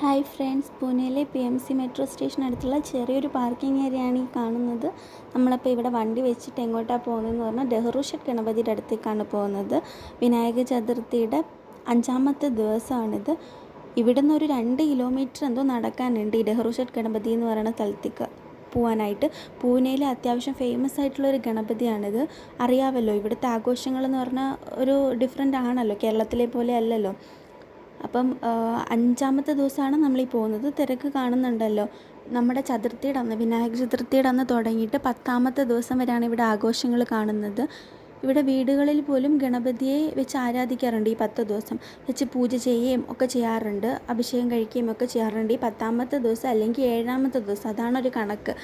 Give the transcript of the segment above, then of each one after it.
Hi friends പൂനെയിലെ P M C metro station അടുത്തുള്ള ചെറിയൊരു പാർക്കിംഗ് ഏരിയയാണ് ഈ കാണുന്നത്. നമ്മളപ്പോൾ ഇവിടെ വണ്ടി വെച്ചിട്ട് എങ്ങോട്ടാണ് പോകുന്നതെന്ന് പറഞ്ഞാൽ ഡെഹ്റൂഷട്ട് ഗണപതിയുടെ അടുത്തേക്കാണ് പോകുന്നത്. വിനായക ചതുർത്ഥിയുടെ അഞ്ചാമത്തെ ദിവസമാണിത്. ഇവിടെ നിന്ന് ഒരു രണ്ട് കിലോമീറ്റർ എന്തോ നടക്കാനുണ്ട് ഈ ഡെഹ്റൂഷട്ട് ഗണപതി എന്ന് പറയുന്ന സ്ഥലത്തേക്ക് പോവാനായിട്ട്. പൂനെയിലെ അത്യാവശ്യം ഫേമസ് ആയിട്ടുള്ള ഒരു ഗണപതിയാണിത്. അറിയാമല്ലോ ഇവിടുത്തെ ആഘോഷങ്ങൾ എന്ന് പറഞ്ഞാൽ ഒരു ഡിഫറെന്റ് ആണല്ലോ കേരളത്തിലെ പോലെ അല്ലല്ലോ. അപ്പം അഞ്ചാമത്തെ ദിവസമാണ് നമ്മളീ പോകുന്നത്. തിരക്ക് കാണുന്നുണ്ടല്ലോ. നമ്മുടെ ചതുർത്ഥിയുടെ അന്ന് വിനായക ചതുർത്ഥിയുടെ അന്ന് തുടങ്ങിയിട്ട് പത്താമത്തെ ദിവസം വരെയാണ് ഇവിടെ ആഘോഷങ്ങൾ കാണുന്നത്. ഇവിടെ വീടുകളിൽ പോലും ഗണപതിയെ വെച്ച് ആരാധിക്കാറുണ്ട് ഈ പത്ത് ദിവസം. വെച്ച് പൂജ ചെയ്യുകയും ഒക്കെ ചെയ്യാറുണ്ട്. അഭിഷേകം കഴിക്കുകയും ഒക്കെ ചെയ്യാറുണ്ട് ഈ പത്താമത്തെ ദിവസം അല്ലെങ്കിൽ ഏഴാമത്തെ ദിവസം. അതാണൊരു കണക്ക്.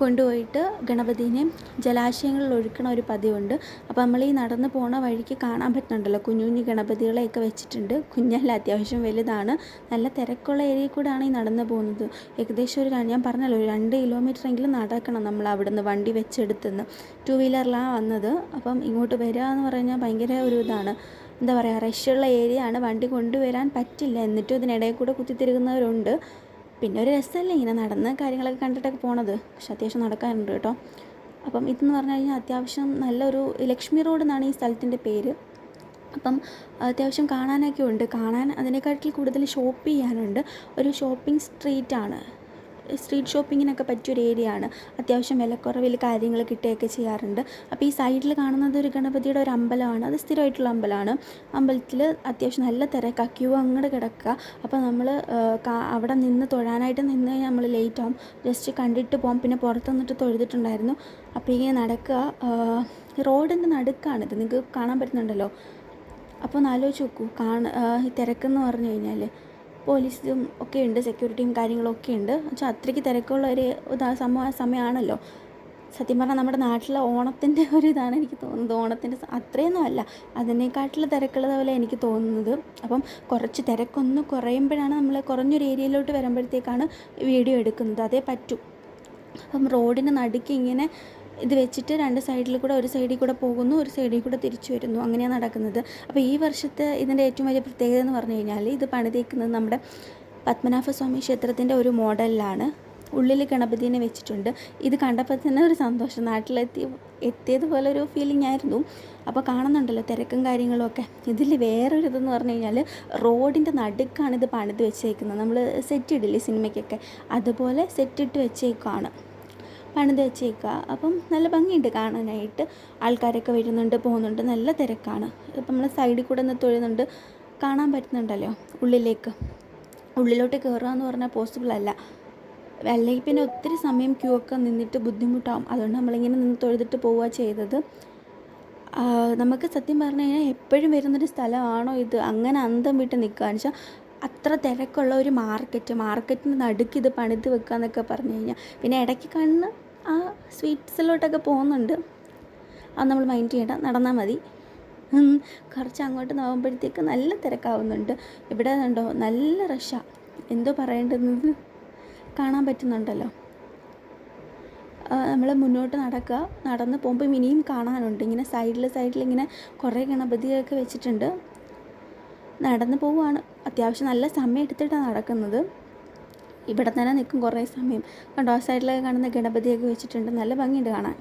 കൊണ്ടുപോയിട്ട് ഗണപതിനെ ജലാശയങ്ങളിൽ ഒഴുക്കണ ഒരു പതിവുണ്ട്. അപ്പോൾ നമ്മൾ ഈ നടന്നു പോണ വഴിക്ക് കാണാൻ പറ്റുന്നുണ്ടല്ലോ. കുഞ്ഞു കുഞ്ഞു ഗണപതികളെയൊക്കെ വെച്ചിട്ടുണ്ട്. കുഞ്ഞല്ല അത്യാവശ്യം വലുതാണ്. നല്ല തിരക്കുള്ള ഏരിയയിൽ കൂടെയാണ് ഈ നടന്ന് പോകുന്നത്. ഏകദേശം ഒരു ഞാൻ പറഞ്ഞല്ലോ ഒരു രണ്ട് കിലോമീറ്റർ എങ്കിലും നടക്കണം നമ്മൾ അവിടുന്ന് വണ്ടി വെച്ചെടുത്തുനിന്ന് ടു വീലറിലാണ് വന്നത്. അപ്പം ഇങ്ങോട്ട് വരിക എന്ന് പറഞ്ഞാൽ ഭയങ്കര ഒരു ഇതാണ്. എന്താ പറയുക റഷുള്ള ഏരിയ ആണ് വണ്ടി കൊണ്ടുവരാൻ പറ്റില്ല. എന്നിട്ടും ഇതിനിടയിൽ കൂടെ കുത്തിത്തിരുകുന്നവരുണ്ട് പിന്നെ ഒരു രസമല്ലേ ഇങ്ങനെ നടന്ന് കാര്യങ്ങളൊക്കെ കണ്ടിട്ടൊക്കെ പോണത്. പക്ഷെ അത്യാവശ്യം നടക്കാനുണ്ട് കേട്ടോ. അപ്പം ഇതെന്ന് പറഞ്ഞു കഴിഞ്ഞാൽ അത്യാവശ്യം നല്ലൊരു ലക്ഷ്മി റോഡ് എന്നാണ് ഈ സ്ഥലത്തിന്റെ പേര്. അപ്പം അത്യാവശ്യം കാണാനൊക്കെ ഉണ്ട്. കാണാൻ അതിനെക്കാട്ടിൽ കൂടുതൽ ഷോപ്പ് ചെയ്യാനുണ്ട്. ഒരു ഷോപ്പിംഗ് സ്ട്രീറ്റാണ്. സ്ട്രീറ്റ് ഷോപ്പിങ്ങിനൊക്കെ പറ്റിയൊരു ഏരിയ ആണ് അത്യാവശ്യം വിലക്കുറവിൽ കാര്യങ്ങൾ കിട്ടുകയൊക്കെ ചെയ്യാറുണ്ട്. അപ്പോൾ ഈ സൈഡിൽ കാണുന്നത് ഒരു ഗണപതിയുടെ ഒരു അമ്പലമാണ്. അത് സ്ഥിരമായിട്ടുള്ള അമ്പലമാണ്. അമ്പലത്തിൽ അത്യാവശ്യം നല്ല തിരക്കാ. ക്യൂ അങ്ങോട്ട് കിടക്കുക. അപ്പോൾ നമ്മൾ അവിടെ നിന്ന് തൊഴാനായിട്ട് നിന്ന് കഴിഞ്ഞാൽ നമ്മൾ ലേറ്റ് ആവും. ജസ്റ്റ് കണ്ടിട്ട് പോകും പിന്നെ പുറത്ത് നിന്നിട്ട് തൊഴുതിട്ടുണ്ടായിരുന്നു. അപ്പോൾ ഇങ്ങനെ നടക്കുക. റോഡിന്റെ നടുക്കാണിത് നിങ്ങൾക്ക് കാണാൻ പറ്റുന്നുണ്ടല്ലോ. അപ്പോൾ ഒന്ന് ആലോചിച്ച് നോക്കൂ. കാണ തിരക്കെന്ന് പറഞ്ഞു കഴിഞ്ഞാൽ പോലീസും ഒക്കെ ഉണ്ട് സെക്യൂരിറ്റിയും കാര്യങ്ങളൊക്കെ ഉണ്ട്. പക്ഷേ അത്രയ്ക്ക് തിരക്കുള്ള ഒരു സമയ സമയമാണല്ലോ സത്യം പറഞ്ഞാൽ നമ്മുടെ നാട്ടിലെ ഓണത്തിന്റെ ഒരു ഇതാണ് എനിക്ക് തോന്നുന്നത്. ഓണത്തിന്റെ അത്രയൊന്നും അല്ല. അതിനേക്കാട്ടിൽ തിരക്കുള്ളത് പോലെ എനിക്ക് തോന്നുന്നത്. അപ്പം കുറച്ച് തിരക്കൊന്ന് കുറയുമ്പോഴാണ് നമ്മൾ കുറഞ്ഞൊരു ഏരിയയിലോട്ട് വരുമ്പോഴത്തേക്കാണ് വീഡിയോ എടുക്കുന്നത്. അതേ പറ്റൂ. അപ്പം റോഡിന് നടുക്ക് ഇങ്ങനെ ഇത് വെച്ചിട്ട് രണ്ട് സൈഡിൽ കൂടെ ഒരു സൈഡിൽ കൂടെ പോകുന്നു ഒരു സൈഡിൽ കൂടെ തിരിച്ചു വരുന്നു. അങ്ങനെയാണ് നടക്കുന്നത്. അപ്പോൾ ഈ വർഷത്തെ ഇതിന്റെ ഏറ്റവും വലിയ പ്രത്യേകത എന്ന് പറഞ്ഞു കഴിഞ്ഞാൽ ഇത് പണിതേക്കുന്നത് നമ്മുടെ പത്മനാഭസ്വാമി ക്ഷേത്രത്തിന്റെ ഒരു മോഡലിലാണ്. ഉള്ളിൽ ഗണപതിനെ വെച്ചിട്ടുണ്ട്. ഇത് കണ്ടപ്പോൾ തന്നെ ഒരു സന്തോഷം. നാട്ടിലെത്തി എത്തിയതുപോലെ ഒരു ഫീലിംഗ് ആയിരുന്നു. അപ്പോൾ കാണുന്നുണ്ടല്ലോ തിരക്കും കാര്യങ്ങളും ഒക്കെ. ഇതിൽ വേറൊരു ഇതെന്ന് പറഞ്ഞു കഴിഞ്ഞാൽ റോഡിന്റെ നടുക്കാണ് ഇത് പണിത് വെച്ചേക്കുന്നത്. നമ്മൾ സെറ്റ് ഇടില്ലേ സിനിമയ്ക്കൊക്കെ. അതുപോലെ സെറ്റ് ഇട്ട് വെച്ചേക്കാണ് പണിത് വെച്ചേക്കുക. അപ്പം നല്ല ഭംഗിയുണ്ട് കാണാനായിട്ട്. ആൾക്കാരൊക്കെ വരുന്നുണ്ട് പോകുന്നുണ്ട്. നല്ല തിരക്കാണ്. ഇപ്പം നമ്മൾ സൈഡിൽ കൂടെ നിന്ന് തൊഴുന്നുണ്ട്. കാണാൻ പറ്റുന്നുണ്ടല്ലോ ഉള്ളിലേക്ക്. ഉള്ളിലോട്ട് കയറുക എന്ന് പറഞ്ഞാൽ പോസിബിൾ അല്ല. അല്ലെങ്കിൽ പിന്നെ ഒത്തിരി സമയം ക്യൂ ഒക്കെ നിന്നിട്ട് ബുദ്ധിമുട്ടാവും. അതുകൊണ്ട് നമ്മളിങ്ങനെ നിന്ന് തൊഴുതിട്ട് പോവുക ചെയ്തത്. നമുക്ക് സത്യം പറഞ്ഞു കഴിഞ്ഞാൽ എപ്പോഴും വരുന്നൊരു സ്ഥലമാണോ ഇത്? അങ്ങനെ അന്തം വിട്ട് നിൽക്കുകയെന്ന് വെച്ചാൽ അത്ര തിരക്കുള്ള ഒരു മാർക്കറ്റ് മാർക്കറ്റിന് നടുക്ക് ഇത് പണിത് വെക്കുക എന്നൊക്കെ പറഞ്ഞു കഴിഞ്ഞാൽ പിന്നെ ഇടയ്ക്ക് കണ്ണ് ആ സ്വീറ്റ്സിലോട്ടൊക്കെ പോകുന്നുണ്ട്. അത് നമ്മൾ മൈൻഡ് ചെയ്യേണ്ട നടന്നാൽ മതി. കുറച്ച് അങ്ങോട്ട് നോക്കുമ്പോഴത്തേക്ക് നല്ല തിരക്കാവുന്നുണ്ട്. ഇവിടെ ഉണ്ടോ നല്ല റഷാണ് എന്തോ പറയേണ്ടത്? കാണാൻ പറ്റുന്നുണ്ടല്ലോ. നമ്മൾ മുന്നോട്ട് നടക്കുക നടന്ന് പോകുമ്പോൾ ഇനിയും കാണാനുണ്ട്. ഇങ്ങനെ സൈഡിൽ സൈഡിൽ ഇങ്ങനെ കുറേ ഗണപതിയൊക്കെ വെച്ചിട്ടുണ്ട്. നടന്ന് പോവുകയാണ് അത്യാവശ്യം നല്ല സമയം എടുത്തിട്ടാണ് നടക്കുന്നത്. ഇവിടെ തന്നെ നിൽക്കും കുറേ സമയം. കണ്ടോ ആ സൈഡിലൊക്കെ കാണുന്ന ഗണപതിയൊക്കെ വെച്ചിട്ടുണ്ട്. നല്ല ഭംഗിയുണ്ട് കാണാൻ.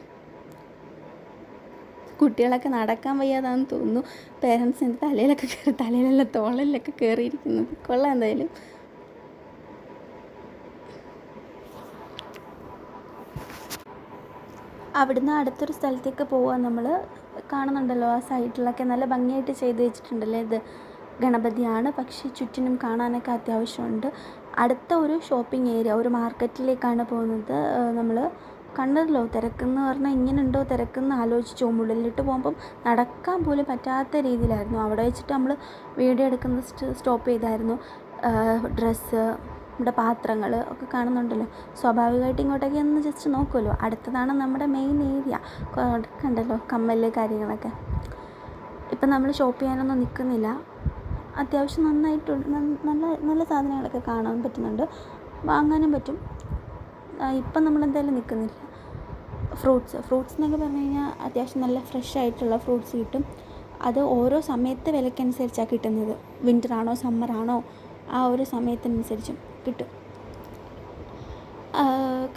കുട്ടികളൊക്കെ നടക്കാൻ വയ്യാതാന്ന് തോന്നുന്നു. പേരൻസിന്റെ തലയിലൊക്കെ കയറി തലയിലല്ല തോളിലൊക്കെ കയറിയിരിക്കുന്നത് കൊള്ളാം എന്തായാലും. അവിടുന്ന് അടുത്തൊരു സ്ഥലത്തേക്ക് പോവാൻ നമ്മൾ കാണുന്നുണ്ടല്ലോ ആ സൈഡിലൊക്കെ നല്ല ഭംഗിയായിട്ട് ചെയ്ത് വെച്ചിട്ടുണ്ടല്ലേ ഇത്? ഗണപതിയാണ്. പക്ഷേ ചുറ്റിനും കാണാനൊക്കെ അത്യാവശ്യമുണ്ട്. അടുത്ത ഒരു ഷോപ്പിംഗ് ഏരിയ ഒരു മാർക്കറ്റിലേക്കാണ് പോകുന്നത്. നമ്മൾ കണ്ടല്ലോ തിരക്കെന്ന് പറഞ്ഞാൽ ഇങ്ങനെ ഉണ്ടോ തിരക്കെന്ന് ആലോചിച്ചു പോകും. ഉള്ളിലോട്ട് പോകുമ്പം നടക്കാൻ പോലും പറ്റാത്ത രീതിയിലായിരുന്നു. അവിടെ വെച്ചിട്ട് നമ്മൾ വീഡിയോ എടുക്കുന്ന സ്റ്റോപ്പ് ചെയ്തായിരുന്നു. ഡ്രസ്സ് നമ്മുടെ പാത്രങ്ങൾ ഒക്കെ കാണുന്നുണ്ടല്ലോ. സ്വാഭാവികമായിട്ട് ഇങ്ങോട്ടൊക്കെ ഒന്ന് ജസ്റ്റ് നോക്കുമല്ലോ അടുത്തതാണ് നമ്മുടെ മെയിൻ ഏരിയ കണ്ടല്ലോ കമ്മൽ കാര്യങ്ങളൊക്കെ. ഇപ്പം നമ്മൾ ഷോപ്പ് ചെയ്യാനൊന്നും നിൽക്കുന്നില്ല അത്യാവശ്യം നന്നായിട്ടുണ്ട് നല്ല നല്ല സാധനങ്ങളൊക്കെ കാണാൻ പറ്റുന്നുണ്ട്. വാങ്ങാനും പറ്റും. ഇപ്പം നമ്മൾ എന്തായാലും നിൽക്കുന്നില്ല. ഫ്രൂട്ട്സ് ഫ്രൂട്ട്സ് എന്നൊക്കെ പറഞ്ഞു കഴിഞ്ഞാൽ അത്യാവശ്യം നല്ല ഫ്രഷ് ആയിട്ടുള്ള ഫ്രൂട്ട്സ് കിട്ടും. അത് ഓരോ സമയത്തെ വിലക്കനുസരിച്ചാണ് കിട്ടുന്നത്. വിന്റർ ആണോ സമ്മർ ആണോ ആ ഒരു സമയത്തിനനുസരിച്ചും കിട്ടും.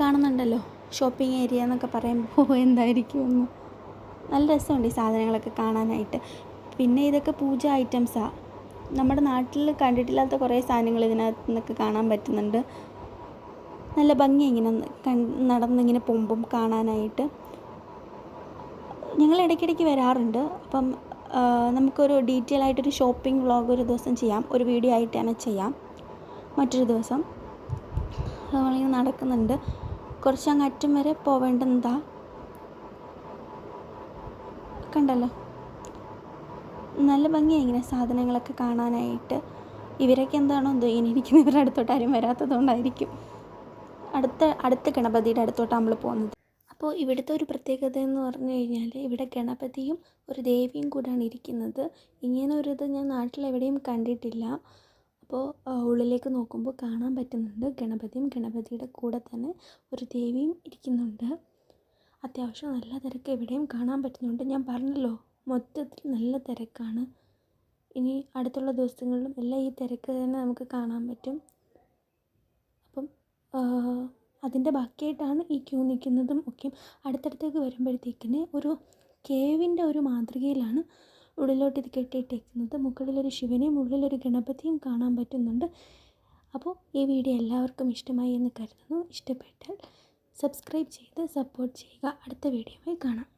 കാണുന്നുണ്ടല്ലോ ഷോപ്പിംഗ് ഏരിയ എന്നൊക്കെ പറയുമ്പോൾ എന്തായിരിക്കുമെന്ന്. നല്ല രസമുണ്ട് ഈ സാധനങ്ങളൊക്കെ കാണാനായിട്ട്. പിന്നെ ഇതൊക്കെ പൂജ ഐറ്റംസാണ് നമ്മുടെ നാട്ടിൽ കണ്ടിട്ടില്ലാത്ത കുറേ സാധനങ്ങൾ ഇതിനകത്ത് നിന്നൊക്കെ കാണാൻ പറ്റുന്നുണ്ട്. നല്ല ഭംഗി ഇങ്ങനെ നടന്നിങ്ങനെ പോകുമ്പം കാണാനായിട്ട്. ഞങ്ങൾ ഇടയ്ക്കിടയ്ക്ക് വരാറുണ്ട്. അപ്പം നമുക്കൊരു ഡീറ്റെയിൽ ആയിട്ടൊരു ഷോപ്പിംഗ് വ്ളോഗ് ഒരു ദിവസം ചെയ്യാം. ഒരു വീഡിയോ ആയിട്ട് തന്നെ ചെയ്യാം. മറ്റൊരു ദിവസം. നമ്മളിങ്ങനെ നടക്കുന്നുണ്ട്. കുറച്ച് അങ്ങ് അറ്റം വരെ പോവേണ്ടതാ കണ്ടല്ലോ. നല്ല ഭംഗിയാണ് ഇങ്ങനെ സാധനങ്ങളൊക്കെ കാണാനായിട്ട്. ഇവരൊക്കെ എന്താണോ എന്തോ ഇനി എനിക്ക് ഇവരുടെ അടുത്തോട്ട് ആരും വരാത്തതുകൊണ്ടായിരിക്കും. അടുത്ത അടുത്ത ഗണപതിയുടെ അടുത്തോട്ടാണ് നമ്മൾ പോകുന്നത്. അപ്പോൾ ഇവിടുത്തെ ഒരു പ്രത്യേകത എന്ന് പറഞ്ഞു കഴിഞ്ഞാൽ ഇവിടെ ഗണപതിയും ഒരു ദേവിയും കൂടാണ് ഇരിക്കുന്നത്. ഇങ്ങനെ ഒരു ഇത് ഞാൻ നാട്ടിൽ എവിടെയും കണ്ടിട്ടില്ല അപ്പോൾ ഉള്ളിലേക്ക് നോക്കുമ്പോൾ കാണാൻ പറ്റുന്നുണ്ട്. ഗണപതിയും ഗണപതിയുടെ കൂടെ തന്നെ ഒരു ദേവിയും ഇരിക്കുന്നുണ്ട്. അത്യാവശ്യം നല്ല തിരക്ക് എവിടെയും കാണാൻ പറ്റുന്നുണ്ട്. ഞാൻ പറഞ്ഞല്ലോ മൊത്തത്തിൽ നല്ല തിരക്കാണ്. ഇനി അടുത്തുള്ള ദിവസങ്ങളിലും എല്ലാം ഈ തിരക്ക് തന്നെ നമുക്ക് കാണാൻ പറ്റും. അപ്പം അതിന്റെ ബാക്കിയായിട്ടാണ് ഈ ക്യൂ നിൽക്കുന്നതും ഒക്കെ. അടുത്തടുത്തേക്ക് വരുമ്പോഴത്തേക്കിന് ഒരു കേവിന്റെ ഒരു മാതൃകയിലാണ് ഉള്ളിലോട്ട് ഇത് കെട്ടിയിട്ടേക്കുന്നത്. മുകളിലൊരു ശിവനെയും ഉള്ളിലൊരു ഗണപതിയും കാണാൻ പറ്റുന്നുണ്ട്. അപ്പോൾ ഈ വീഡിയോ എല്ലാവർക്കും ഇഷ്ടമായി എന്ന് കരുതുന്നു. ഇഷ്ടപ്പെട്ടാൽ സബ്സ്ക്രൈബ് ചെയ്ത് സപ്പോർട്ട് ചെയ്യുക. അടുത്ത വീഡിയോയിൽ കാണാം.